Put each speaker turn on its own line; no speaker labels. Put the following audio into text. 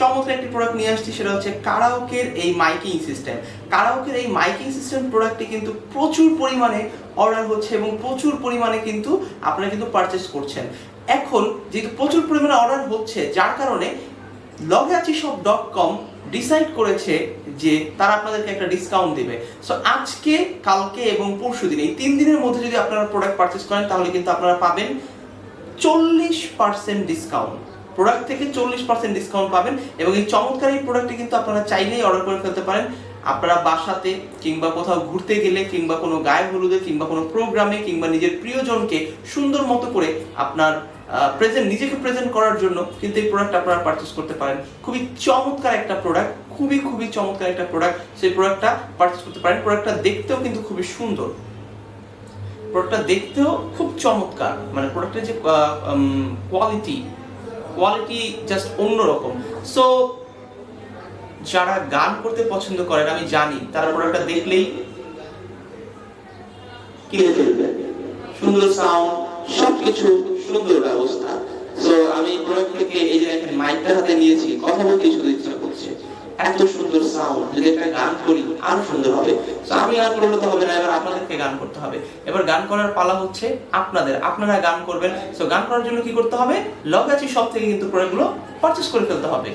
চমৎকার একটি প্রোডাক্ট নিয়ে আসছি, সেটা হচ্ছে কারাওকের এই মাইকিং সিস্টেম কারাওকের এই মাইকিং সিস্টেম প্রোডাক্টটি কিন্তু প্রচুর পরিমাণে অর্ডার হচ্ছে এবং প্রচুর পরিমাণে কিন্তু আপনারা কিন্তু পারচেস করছেন। এখন যেহেতু প্রচুর পরিমাণে অর্ডার হচ্ছে, যার কারণে লগাচি শপ ডট কম ডিসাইড করেছে যে তারা আপনাদেরকে একটা ডিসকাউন্ট দেবে। সো আজকে, কালকে এবং পরশু দিন, এই তিন দিনের মধ্যে যদি আপনারা প্রোডাক্ট পারচেস করেন, তাহলে কিন্তু আপনারা পাবেন চল্লিশ পার্সেন্ট ডিসকাউন্ট প্রোডাক্ট থেকে চল্লিশ পার্সেন্ট ডিসকাউন্ট পাবেন এবং এই চমৎকার এই প্রোডাক্টটি কিন্তু আপনারা চাইলেই অর্ডার করে ফেলতে পারেন। আপনারা বাসাতে কিংবা কোথাও ঘুরতে গেলে কিংবা কোনো গায়ে হলুদে কিংবা কোনো প্রোগ্রামে কিংবা নিজের প্রিয়জনকে সুন্দর মতো করে আপনার প্রেজেন্ট নিজেকে প্রেজেন্ট করার জন্য কিন্তু এই প্রোডাক্ট আপনারা পারচেস করতে পারেন। খুবই চমৎকার একটা প্রোডাক্ট খুবই খুবই চমৎকার একটা প্রোডাক্ট সেই প্রোডাক্টটা পারচেস করতে পারেন। প্রোডাক্টটা দেখতেও কিন্তু খুবই সুন্দর। প্রোডাক্টটা দেখতেও খুব চমৎকার। মানে প্রোডাক্টের যে কোয়ালিটি কোয়ালিটি জাস্ট অন্যরকম। সো যারা গান করতে পছন্দ করেন আমি জানি তারা প্রোডাক্টটা দেখলেই
কিনে সুন্দর সাউন্ড সবকিছু সুন্দর ব্যবস্থা। সো আমি এই যে দেখেন মাইকটা হাতে নিয়েছি কথা বলতে শুধু ইচ্ছা করছে। এত সুন্দর সাউন্ড যদি একটা গান করি আরও সুন্দর হবে।
So, আমি গান করলে তো হবে না এবার আপনাদেরকে গান করতে হবে। এবার গান করার পালা হচ্ছে আপনাদের আপনারা গান করবেন। সো গান করার জন্য কি করতে হবে? লগাচি সব থেকে কিন্তু প্রোডাক্টগুলো পারচেস করে ফেলতে হবে।